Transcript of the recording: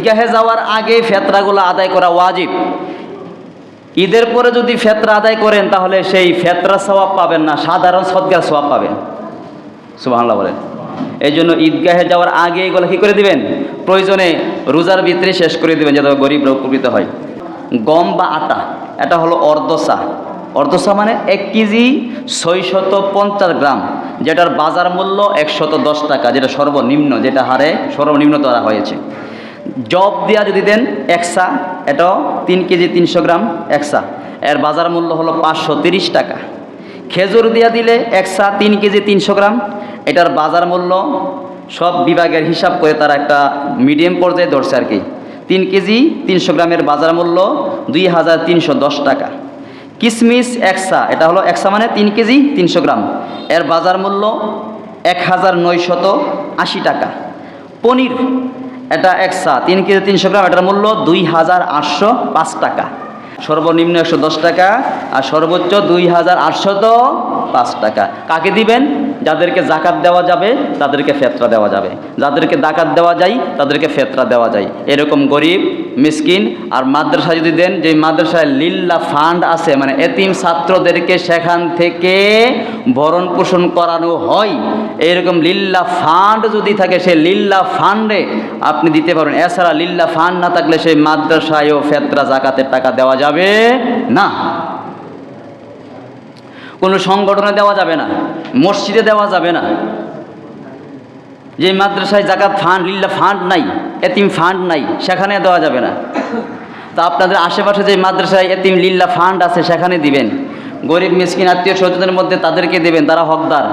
ঈদগাহে যাওয়ার আগে ফেতরাগুলো আদায় করা ওয়াজিব। ঈদের পরে যদি ফেতরা আদায় করেন, তাহলে সেই ফেতরা সওয়াব পাবেন না, সাধারণ সদকার সওয়াব পাবেন। সুবহানাল্লাহ বলেন। এই জন্য ঈদগাহে যাওয়ার আগে এগুলো কী করে দিবেন? প্রয়োজনে রোজার ভিতরে শেষ করে দিবেন, যাতে গরিবরা উপকৃত হয়। গম বা আটা এটা হলো অর্ধসা অর্ধসা মানে এক কেজি ছয়শত পঞ্চাশ গ্রাম, যেটার বাজার মূল্য একশত দশ টাকা, যেটা সর্বনিম্ন, যেটা হারে সর্বনিম্ন ধরা হয়েছে। জব দেওয়া যদি দেন একসা এটাও তিন কেজি তিনশো গ্রাম একসা। এর বাজার মূল্য হলো পাঁচশো তিরিশ টাকা। খেজুর দিয়া দিলে একসা তিন কেজি তিনশো গ্রাম। এটার বাজার মূল্য সব বিভাগের হিসাব করে তারা একটা মিডিয়াম পর্যায়ে ধরছে আর কি। তিন কেজি তিনশো গ্রামের বাজার মূল্য দুই হাজার তিনশো দশ টাকা। কিসমিস একসা, এটা হলো একসা মানে তিন কেজি তিনশো গ্রাম। এর বাজার মূল্য এক হাজার নয়শত আশি টাকা। পনির এটা একসা তিন কেজি তিনশো গ্রাম, এটার মূল্য দুই হাজার আটশো পাঁচ টাকা। সর্বনিম্ন একশো দশ টাকা আর সর্বোচ্চ দুই হাজার আটশো তো পাঁচ টাকা। কাকে দিবেন? যাদেরকে জাকাত দেওয়া যাবে, তাদেরকে ফেতরা দেওয়া যাবে। যাদেরকে জাকাত দেওয়া যায়, তাদেরকে ফেতরা দেওয়া যায়। এরকম গরিব, মিসকিন আর মাদ্রাসা যদি দেন, যে মাদ্রাসায় লিল্লা ফান্ড আছে মানে এতিম ছাত্রদেরকে সেখান থেকে ভরণ পোষণ করানো হয়, এরকম লিল্লা ফান্ড যদি থাকে সেই লিল্লা ফান্ডে আপনি দিতে পারেন এছাড়া লিল্লা ফান্ড না থাকলে সেই মাদ্রাসায়ও ফেতরা জাকাতের টাকা দেওয়া যাবে না। কোনো সংগঠনে দেওয়া যাবে না, মসজিদে দেওয়া যাবে না। যে মাদ্রাসায় জাকাত ফান্ড লিল্লা ফান্ড নাই, এতিম ফান্ড নাই, সেখানে দেওয়া যাবে না। তা আপনাদের আশেপাশে যে মাদ্রাসায় এতিম লিল্লা ফান্ড আছে, সেখানে দিবেন। গরিব, মিসকিন, আত্মীয় স্বজনের মধ্যে তাদেরকে দেবেন, তারা হকদার।